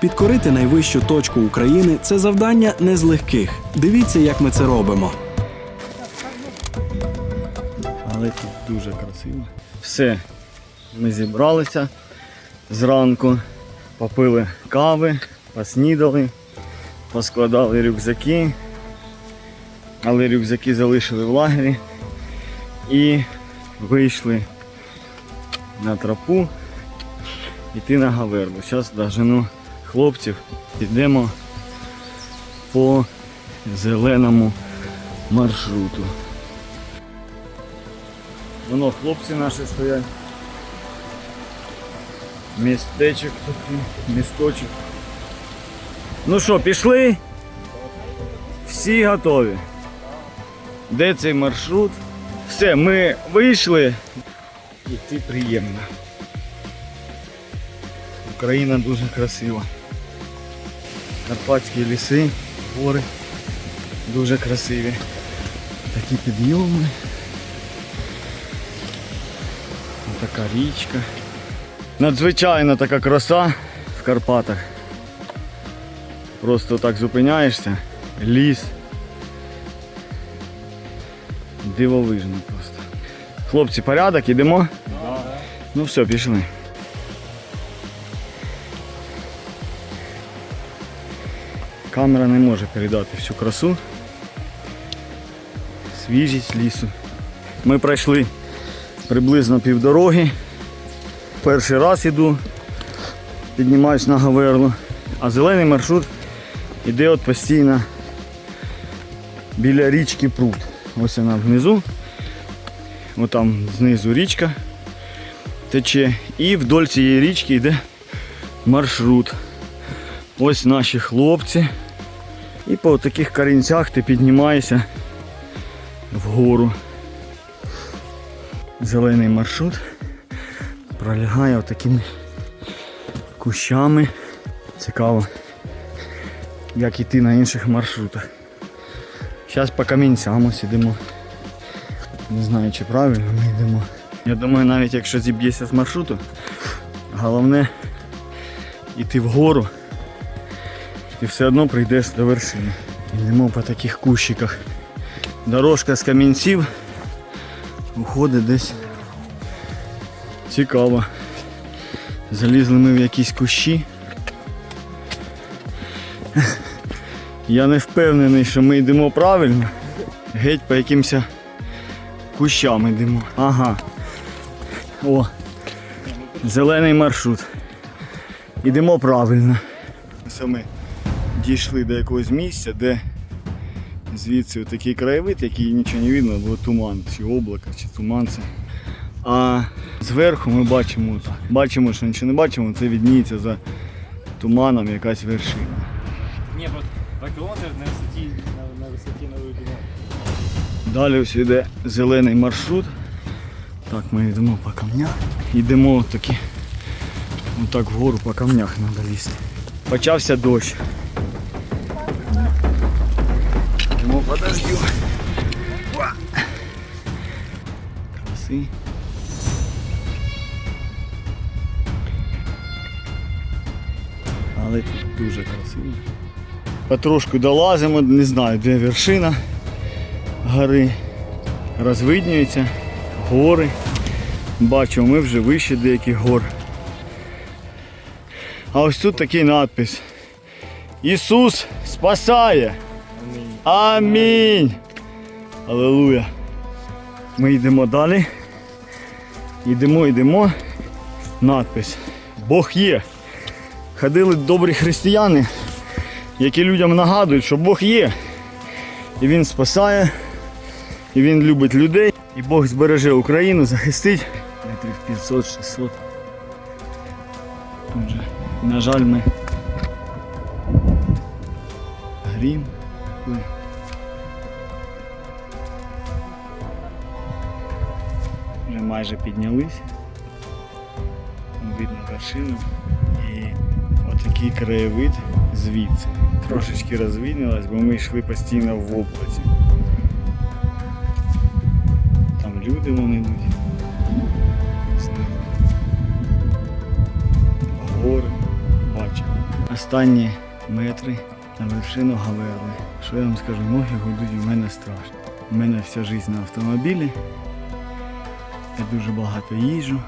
Підкорити найвищу точку України це завдання не з легких. Дивіться, як ми це робимо. Але тут дуже красиво. Все, ми зібралися зранку, попили кави, поснідали, поскладали рюкзаки, але рюкзаки залишили в лагері і вийшли на тропу йти на Гаверлу. Зараз дожену хлопців, йдемо по зеленому маршруту. Воно хлопці наші стоять. Містечок такий, місточок. Ну що, пішли? Всі готові. Де цей маршрут? Все, ми вийшли. Іти приємно. Україна дуже красива. Карпатські ліси, гори дуже красиві. Такі підйоми. Така річка. Надзвичайна така краса в Карпатах. Просто так зупиняєшся. Ліс. Дивовижно просто. Хлопці, порядок, ідемо? Ну все, пішли. Камера не може передати всю красу. Свіжість лісу. Ми пройшли приблизно півдороги. Перший раз іду, піднімаюсь на Гаверлу, а зелений маршрут іде от постійно біля річки Пруд. Ось вона внизу. Ось там знизу річка тече. І вдоль цієї річки йде маршрут. Ось наші хлопці. І по таких корінцях ти піднімаєшся вгору зелений маршрут пролягає такими кущами. Цікаво, як іти на інших маршрутах. Зараз по камінцям ось ідемо. Не знаю, чи правильно ми йдемо. Я думаю, навіть якщо зіб'єшся з маршруту, головне йти вгору, ти все одно прийдеш до вершини. Йдемо по таких кущиках. Дорожка з камінців уходить десь. Цікаво. Залізли ми в якісь кущі. Я не впевнений, що ми йдемо правильно. Геть по якимось кущам йдемо. Ага. О. Зелений маршрут. Йдемо правильно. Ми дійшли до якогось місця, де звідси такий краєвид, який нічого не видно, бо туман, чи облако, чи туман це. А зверху ми бачимо, так, бачимо, що нічого не бачимо, це відніється за туманом якась вершина. Ні, просто 2 кілометри на висоті, на, на висоті нової. Далі ось йде зелений маршрут. Так, ми йдемо по камнях. Йдемо таки отак вгору по камнях треба лізти. Почався дощ. Йдемо по дождю. Уа! Краси. Але тут дуже красиво. Потрошку долазимо, не знаю, де вершина гори. Розвиднюються гори. Бачу, ми вже вище деяких гор. А ось тут такий надпис. Ісус спасає! Амінь! Аллилуйя! Ми йдемо далі. Йдемо, йдемо. Надпис. Бог є. Ходили добрі християни, які людям нагадують, що Бог є. І Він спасає, і Він любить людей. І Бог збереже Україну, захистить. Метрів 500-600. Тут же, на жаль, ми грім. Ой. Вже майже піднялись. Видно вершину. І отакий краєвид звідси. Трошечки розвиднилось, бо ми йшли постійно в облаці. Там люди вони йдуть. Гори бачимо. Останні метри на вершину Гаверли. Що я вам скажу, ноги гудуть, у мене страшно. У мене вся життя на автомобілі. Я дуже багато їжджу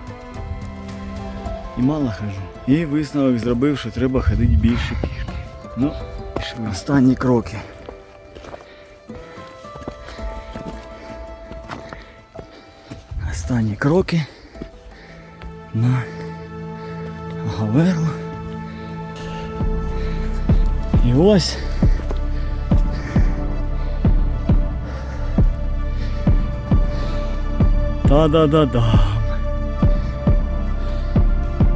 і мало хожу. І висновок зробив, що треба ходити більше пішки. Ну, пішли. Останні кроки. Останні кроки на Гаверло. І ось. Та-да-да-да.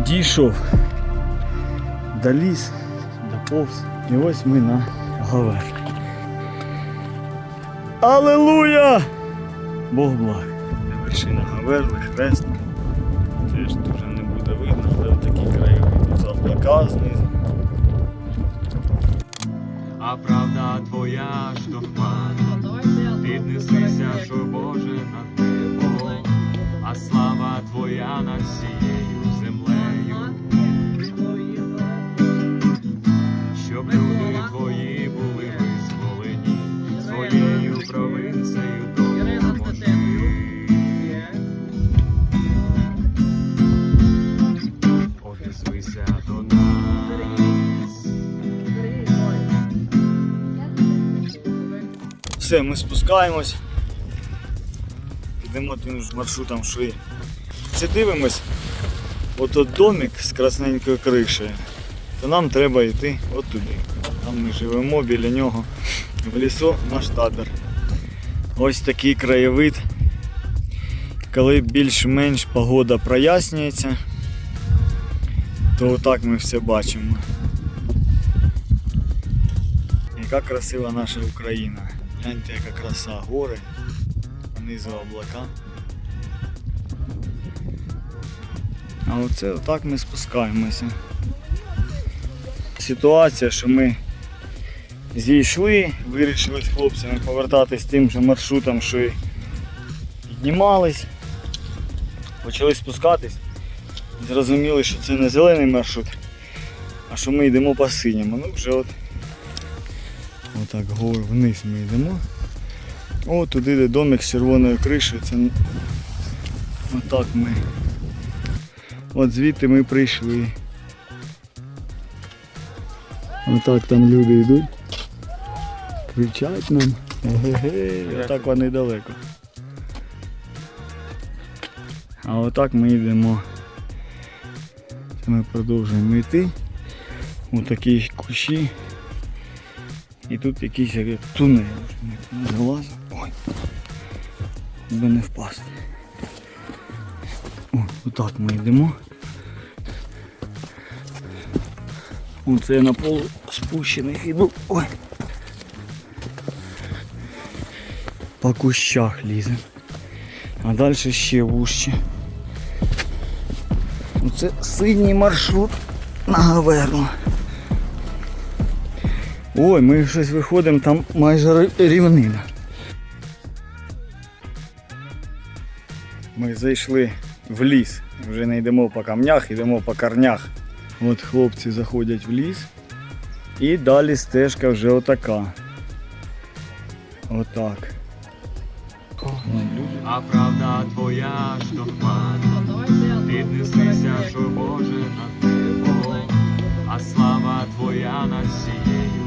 Дійшов. Доліз, доповз. І ось ми на Гаверлі. Алелуя! Бог благ. Вершина Гаверли, хрест. Теж дуже не буде видно, але такі краєвиди. Це облака знизу. А правда твоя ж до хмар, піднесися, що Боже над небо, а слава твоя над всією Все, ми спускаємось. Йдемо тим ж маршрутом шли. Це дивимось. Ото домик з красненькою кришею. То нам треба йти от туди. Там ми живемо біля нього. В лісу наш табір. Ось такий краєвид. Коли більш-менш погода прояснюється, то отак ми все бачимо. Яка красива наша Україна. Гляньте, яка краса гори, внизу облака. А оце отак ми спускаємося. Ситуація, що ми зійшли, вирішили з хлопцями повертатись тим же маршрутом, що і піднімались, почали спускатись. Зрозуміли, що це не зелений маршрут, а що ми йдемо по синьому. Ну вже от Отак гор вниз ми йдемо. О, туди де домик з червоною кришею. Це отак ми. От звідти ми прийшли. Отак там люди йдуть. Кричать нам. Ге-ге, отак вони далеко. А отак ми йдемо. Ми продовжуємо йти. У такі кущі. І тут якийсь як тунель. Не залазив. Ой. Би не впасти. О, отак ми йдемо. Оце я на полу спущених іду. Ой. По кущах лізем. А далі ще вужче. Оце синій маршрут на Гаверну. Ой, ми щось виходимо, там майже рівнина. Ми зайшли в ліс. Вже не йдемо по камнях, йдемо по корнях. От хлопці заходять в ліс. І далі стежка вже отака. Отак. А правда твоя ж до хмар, піднесися, що Боже над небо, а слава твоя над всією